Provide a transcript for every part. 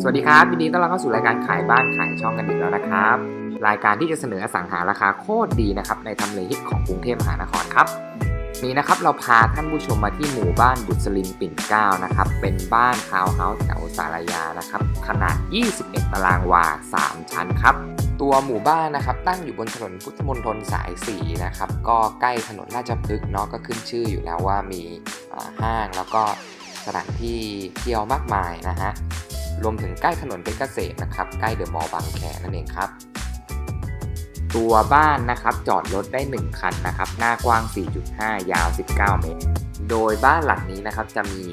สวัสดีครับยินดีต้อนรับเข้าสู่รายการขายบ้านขายช่องกันอีกแล้วนะครับ รายการที่จะเสนอสังหาราคาโคตรดีนะครับในทำเลฮิตของกรุงเทพมหานครครับนี้นะครับเราพาท่านผู้ชมมาที่หมู่บ้านบุษลินปิ่นเกล้านะครับเป็นบ้านทาวน์เฮาส์แถวสารยานะครับขนาด 21 ตารางวา 3 ชั้นครับตัวหมู่บ้านนะครับตั้งอยู่บนถนนพุทธมณฑลสาย 4 นะครับก็ใกล้ถนนราชพฤกษ์เนาะก็ขึ้นชื่ออยู่แล้วว่ามีห้างแล้วก็สถานที่เที่ยวมากมายนะฮะ รวมถึงใกล้ถนนเพชรเกษมนะครับ ใกล้เดอะมอลล์บางแคนั่นเองครับ ตัวบ้านนะครับจอดรถได้ 1 คันนะครับ หน้ากว้าง 4.5 ยาว 19 เมตร โดยบ้านหลังนี้นะครับจะมี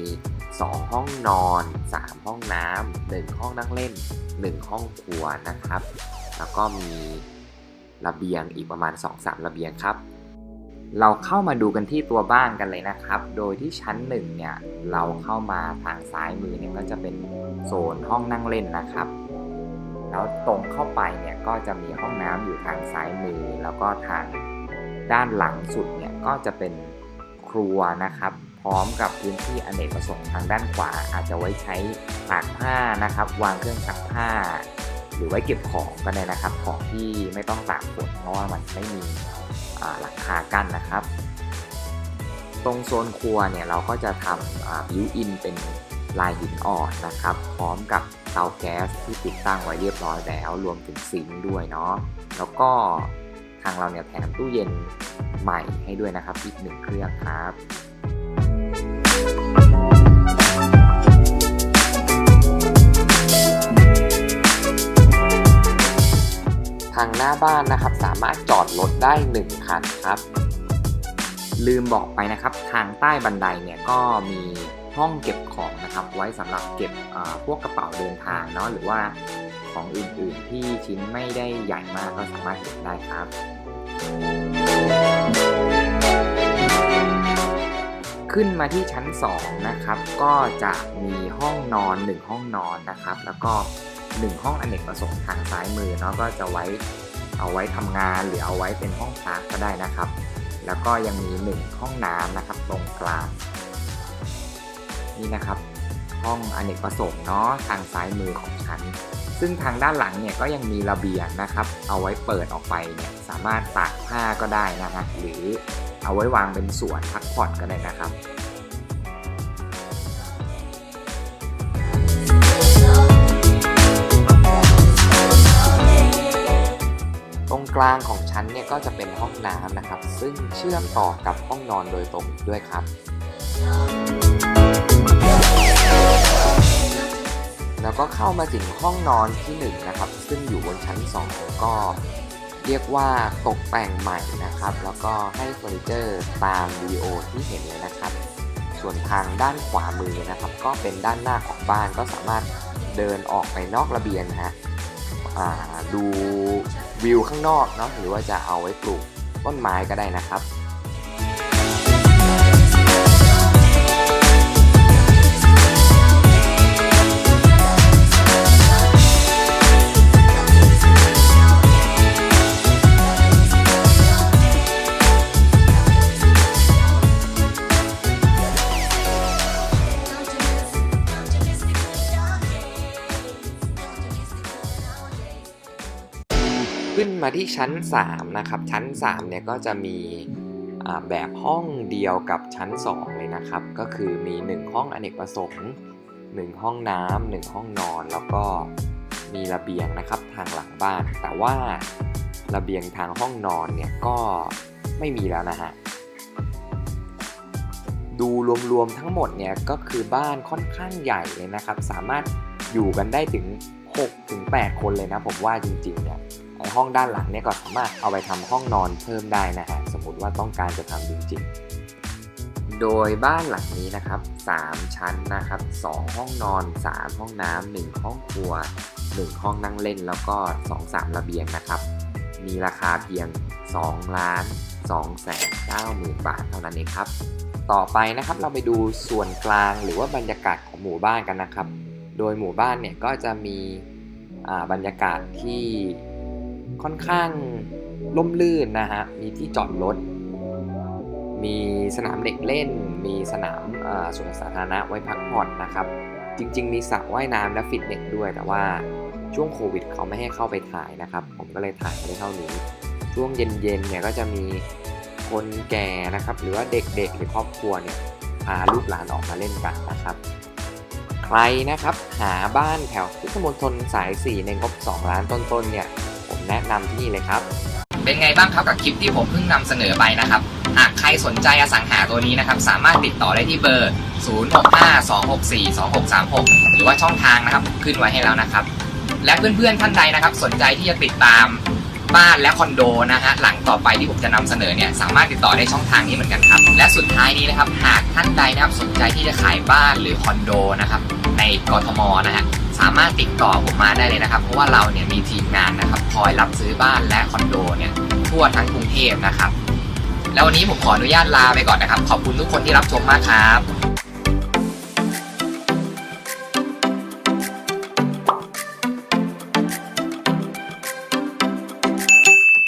2 ห้องนอน 3 ห้องน้ำ1ห้องนั่งเล่น 1 ห้องครัวนะครับ แล้วก็มีระเบียงอีกประมาณ 2-3 ระเบียงครับ เราเข้ามาดูกันที่ตัวบ้านกันเลยนะครับ โดยที่ชั้นหนึ่งเนี่ยเราเข้ามาทางซ้ายมือเนี่ยก็จะเป็นโซนห้องนั่งเล่นนะครับ แล้วตรงเข้าไปเนี่ยก็จะมีห้องน้ำอยู่ทางซ้ายมือ แล้วก็ทางด้านหลังสุดเนี่ยก็จะเป็นครัวนะครับ พร้อมกับพื้นที่อเนกประสงค์ทางด้านขวา อาจจะไว้ใช้ตากผ้านะครับ วางเครื่องซักผ้า หรือไว้เก็บของก็ได้นะครับ ของที่ไม่ต้องตากฝนเพราะว่ามันไม่มี หลังคากั้นนะครับ ตรงโซนครัวเนี่ยเราก็จะทำบิวอินเป็นลายหินอ่อนนะครับ พร้อมกับเตาแก๊สที่ติดตั้งไว้เรียบร้อยแล้ว รวมถึงซิงค์ด้วยเนาะแล้วก็ทางเราเนี่ยแถมตู้เย็นใหม่ให้ด้วยนะครับอีกหนึ่งเครื่องครับางหน้าบ้านนะครับ สามารถจอดรถได้ 1 คันครับ ลืมบอกไปนะครับ ทางใต้บันไดเนี่ยก็มีห้องเก็บของนะครับ ไว้สำหรับเก็บพวกกระเป๋าเดินทางเนาะหรือว่าของอื่นๆที่ชิ้นไม่ได้ใหญ่มากก็สามารถเก็บได้ครับ ขึ้นมาที่ชั้น 2 นะครับ ก็จะมีห้องนอน 1 ห้องนอนนะครับ แล้วก็ 1 ห้องอเนกประสงค์ทางซ้ายมือเนาะก็จะไว้เอาไว้ทำงานหรือเอาไว้เป็นห้องพักก็ได้นะครับ แล้วก็ยังมี 1 ห้องน้ำนะครับ ตรงกลางนี่นะครับห้องอเนกประสงค์เนาะทางซ้ายมือของชั้นซึ่งทางด้านหลังเนี่ยก็ยังมีระเบียงนะครับ เอาไว้เปิดออกไปเนี่ยสามารถตากผ้าก็ได้นะฮะหรือเอาไว้วางเป็นสวนพักผ่อนก็ได้นะครับ กลางของชั้นเนี่ยก็จะเป็นห้องน้ำนะครับ ซึ่งเชื่อมต่อกับห้องนอนโดยตรงด้วยครับ แล้วก็เข้ามาถึงห้องนอนที่1นงนะครับ ซึ่งอยู่บนชั้น 2 ก็เรียกว่าตกแต่งใหม่นะครับ แล้วก็ให้เฟอร์นิเจอร์ตามวิดีโอที่เห็นเลยนะครับ ส่วนทางด้านขวามือนะครับ ก็เป็นด้านหน้าของบ้านก็สามารถเดินออกไปนอกระเบียงนะฮะ ดูวิวข้างนอกเนาะหรือว่าจะเอาไว้ปลูกต้นไม้ก็ได้นะครับ ขึ้นมาที่ชั้น 3 นะครับ ชั้น 3 เนี่ยก็จะมีแบบห้องเดียวกับชั้น 2 เลยนะครับ ก็คือมี 1 ห้องอเนกประสงค์ 1 ห้องน้ำหนึ่งห้องนอน แล้วก็มีระเบียงนะครับทางหลังบ้าน แต่ว่าระเบียงทางห้องนอนเนี่ยก็ไม่มีแล้วนะฮะดูรวมๆทั้งหมดเนี่ยก็คือบ้านค่อนข้างใหญ่เลยนะครับ สามารถอยู่กันได้ถึง6ถึง8คนเลยนะผมว่าจริงๆเนี่ย ห้องด้านหลังเนี่ยก็สามารถเอาไปทำห้องนอนเพิ่มได้นะฮะสมมติว่าต้องการจะทำจริงๆ โดยบ้านหลังนี้นะครับ 3 ชั้นนะครับ 2 ห้องนอน 3 ห้องน้ำ1ห้องครัว 1 ห้องนั่งเล่นแล้วก็ 2-3 ระเบียงนะครับ มีราคาเพียง 2 ล้าน2แสน9หมื่นบาทเท่านั้นเองครับ ต่อไปนะครับเราไปดูส่วนกลางหรือว่าบรรยากาศของหมู่บ้านกันนะครับ โดยหมู่บ้านเนี่ยก็จะมีบรรยากาศที่ ค่อนข้างร่มรื่นนะฮะ มีที่จอดรถ มีสนามเด็กเล่น มีสนามอ่าสวนสาธารณะไว้พักผ่อนนะครับ จริง ๆ มีสระว่ายน้ำและฟิตเนสด้วย แต่ว่าช่วงโควิดเขาไม่ให้เข้าไปถ่ายนะครับ ผมก็เลยถ่ายไม่ได้เท่านี้ ช่วงเย็นๆเนี่ยก็จะมีคนแก่นะครับ หรือว่าเด็กๆหรือครอบครัวเนี่ยพาลูกหลานออกมาเล่นกันนะครับใครนะครับหาบ้านแถวพุทธมณฑลสาย 4 ในงบ 2 ล้านต้นๆเนี่ย แนะนำที่นี่เลยครับ เป็นไงบ้างครับกับคลิปที่ผมเพิ่งนำเสนอไปนะครับ หากใครสนใจอสังหาตัวนี้นะครับ สามารถติดต่อได้ที่เบอร์ 0652642636 หรือว่าช่องทางนะครับ ขึ้นไว้ให้แล้วนะครับ และเพื่อนๆท่านใดนะครับ สนใจที่จะติดตามบ้านและคอนโดนะฮะหลังต่อไปที่ผมจะนำเสนอเนี่ยสามารถติดต่อได้ช่องทางนี้เหมือนกันครับ และสุดท้ายนี้นะครับหากท่านใดนะครับสนใจที่จะขายบ้านหรือคอนโดนะครับในกรทมนะฮะ สามารถติดต่อผมมาได้เลยนะครับ เพราะว่าเราเนี่ยมีทีมงานนะครับ คอยรับซื้อบ้านและคอนโดเนี่ยทั่วทั้งกรุงเทพนะครับ แล้ววันนี้ผมขออนุญาตลาไปก่อนนะครับ ขอบคุณทุกคนที่รับชมมากครับ